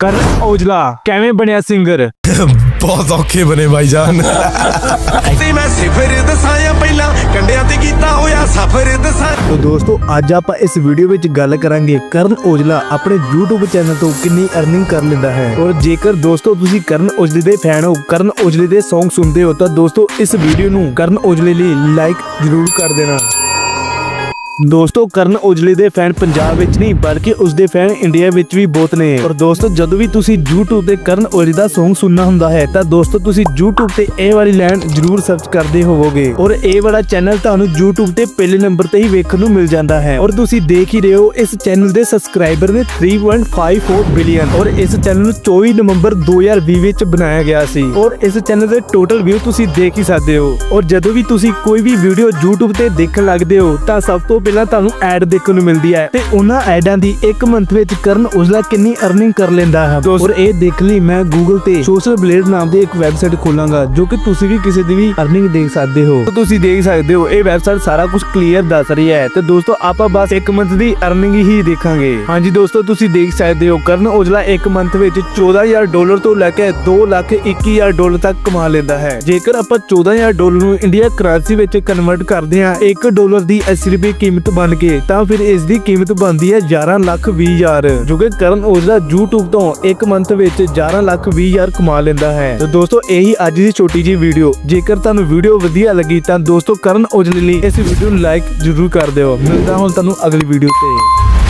ਕਰਨ ਔਜਲਾ ਕਿਵੇਂ ਬਣਿਆ ਸਿੰਗਰ ਬਹੁਤ ਔਖੇ ਬਨੇ ਭਾਈ ਜਾਨ ਤੇ ਮੈਂ ਸਿਫਰ ਦਸਾਇਆ ਪਹਿਲਾਂ ਕੰਡਿਆਂ ਤੇ ਕੀਤਾ ਹੋਇਆ ਸਫਰ ਦਸਾਂ ਤੋ ਦੋਸਤੋ ਅੱਜ ਆਪਾਂ ਇਸ ਵੀਡੀਓ ਵਿੱਚ ਗੱਲ ਕਰਾਂਗੇ ਕਰਨ ਔਜਲਾ ਆਪਣੇ YouTube ਚੈਨਲ ਤੋਂ ਕਿੰਨੀ ਅਰਨਿੰਗ ਕਰ ਲੈਂਦਾ ਹੈ। ਔਰ ਜੇਕਰ ਦੋਸਤੋ ਤੁਸੀਂ ਕਰਨ ਔਜਲੇ ਦੇ ਫੈਨ ਹੋ ਕਰਨ ਔਜਲੇ ਦੇ Song ਸੁਣਦੇ ਹੋ ਤਾਂ ਦੋਸਤੋ ਇਸ ਵੀਡੀਓ ਨੂੰ ਕਰਨ ਔਜਲੇ ਲਈ ਲਾਈਕ ਜ਼ਰੂਰ ਕਰ ਦੇਣਾ। ਦੋਸਤੋ, ਕਰਨ ਔਜਲੇ ਦੇ ਫੈਨ ਪੰਜਾਬ ਵਿੱਚ ਨਹੀਂ, ਬਲਕਿ ਉਸ ਦੇ ਫੈਨ ਇੰਡੀਆ ਵਿੱਚ ਵੀ ਬਹੁਤ ਨੇ। ਔਰ ਦੋਸਤੋ, ਜਦੋਂ ਵੀ ਤੁਸੀਂ YouTube ਤੇ ਕਰਨ ਔਜਲੇ ਦਾ Song ਸੁਣਨਾ ਹੁੰਦਾ ਹੈ, ਤਾਂ ਦੋਸਤੋ, ਤੁਸੀਂ YouTube ਤੇ ਇਹ ਵਾਲੀ ਲਾਈਨ ਜ਼ਰੂਰ ਸਰਚ ਕਰਦੇ ਹੋਵੋਗੇ। ਔਰ ਇਹ ਵਾਲਾ ਚੈਨਲ ਤੁਹਾਨੂੰ YouTube ਤੇ ਪਹਿਲੇ ਨੰਬਰ ਤੇ ਹੀ ਵੇਖਣ ਨੂੰ ਮਿਲ ਜਾਂਦਾ ਹੈ। ਔਰ ਤੁਸੀਂ ਦੇਖ ਹੀ ਰਹੇ ਹੋ, ਇਸ ਚੈਨਲ ਦੇ ਸਬਸਕ੍ਰਾਈਬਰ ਨੇ 3.54 ਬਿਲੀਅਨ ਔਰ ਇਸ ਚੈਨਲ ਨੂੰ 24 ਨਵੰਬਰ 2020 ਵਿੱਚ ਬਣਾਇਆ ਗਿਆ ਸੀ। ਔਰ ਇਸ ਚੈਨਲ ਦੇ ਟੋਟਲ ਵਿਊ ਤੁਸੀਂ ਦੇਖ ਹੀ ਸਕਦੇ ਹੋ। ਔਰ ਜਦੋਂ ਵੀ ਤੁਸੀਂ ਕੋਈ ਵੀ ਵੀਡੀਓ YouTube ਤੇ ਦੇਖਣ ਲੱਗਦੇ ਹੋ, ਤਾਂ ਸਭ ਤੋਂ ਪਹਿਲਾਂ ਤੁਹਾਨੂੰ ਐਡ ਦੇਖਣ ਨੂੰ ਮਿਲਦੀ ਹੈ ਤੇ ਉਹਨਾਂ ਐਡਾਂ ਦੀ ਇੱਕ ਮੰਥ ਵਿੱਚ ਕਰਨ ਉਸਲਾ ਕਿੰਨੀ ਅਰਨਿੰਗ ਕਰ ਲੈਂਦਾ ਹੈ। ਔਰ ਇਹ ਦੇਖ ਲਈ ਮੈਂ Google ਤੇ ਸੋਸ਼ਲ ਬਲੇਡ ਨਾਮ ਦੀ ਇੱਕ ਵੈਬਸਾਈਟ ਖੋਲਾਂਗਾ ਜੋ ਕਿ ਤੁਸੀਂ ਵੀ ਕਿਸੇ ਦੀ ਵੀ ਅਰਨਿੰਗ ਦੇਖ ਸਕਦੇ ਹੋ। ਤੁਸੀਂ ਦੇਖ ਸਕਦੇ ਹੋ ਇਹ ਵੈਬਸਾਈਟ ਸਾਰਾ ਕੁਝ ਕਲੀਅਰ ਦੱਸ ਰਹੀ ਹੈ। ਤੇ ਦੋਸਤੋ ਆਪਾਂ ਬਸ ਇੱਕ ਮੰਥ ਦੀ ਅਰਨਿੰਗ ਹੀ ਦੇਖਾਂਗੇ। ਹਾਂਜੀ ਦੋਸਤੋ ਤੁਸੀਂ ਦੇਖ ਸਕਦੇ ਹੋ ਕਰਨ ਔਜਲਾ ਇੱਕ ਮੰਥ ਵਿੱਚ 14000 ਡਾਲਰ ਤੋਂ ਲੈ ਕੇ 2 ਲੱਖ 21000 ਡਾਲਰ ਤੱਕ ਕਮਾ ਲੈਂਦਾ ਹੈ। ਜੇਕਰ ਆਪਾਂ 14000 ਡਾਲਰ ਨੂੰ ਇੰਡੀਆ ਕਰੰਸੀ ਵਿੱਚ ਕਨਵਰਟ ਕਰਦੇ ਹਾਂ 1 ਡਾਲਰ ਦੀ 80 ਰੁਪਏ ਕੀਮਤ ਬਣ ਕੇ ਤਾਂ ਫਿਰ ਇਸ ਦੀ ਕੀਮਤ ਬਣਦੀ ਹੈ 11 ਲੱਖ 20 ਹਜ਼ਾਰ। ਜੋ ਕਿ ਕਰਨ ਔਜਲਾ YouTube ਤੋਂ ਇੱਕ ਮੰਥ ਵਿੱਚ 11 ਲੱਖ 20 ਹਜ਼ਾਰ ਕਮਾ ਲੈਂਦਾ ਹੈ। ਤੇ ਦੋਸਤੋ, ਇਹੀ ਅੱਜ ਦੀ ਛੋਟੀ ਜੀ ਵੀਡੀਓ ਜੇਕਰ ਤੁਹਾਨੂੰ ਵੀਡੀਓ ਵਧੀਆ ਲੱਗੀ, ਤਾਂ ਦੋਸਤੋ, ਕਰਨ ਔਜਲੇ ਲਈ ਇਸ ਵੀਡੀਓ ਨੂੰ ਲਾਈਕ ਜ਼ਰੂਰ ਕਰ ਦਿਓ। ਮਿਲਦਾ ਹੁਣ ਤੁਹਾਨੂੰ ਅਗਲੀ ਵੀਡੀਓ ਤੇ।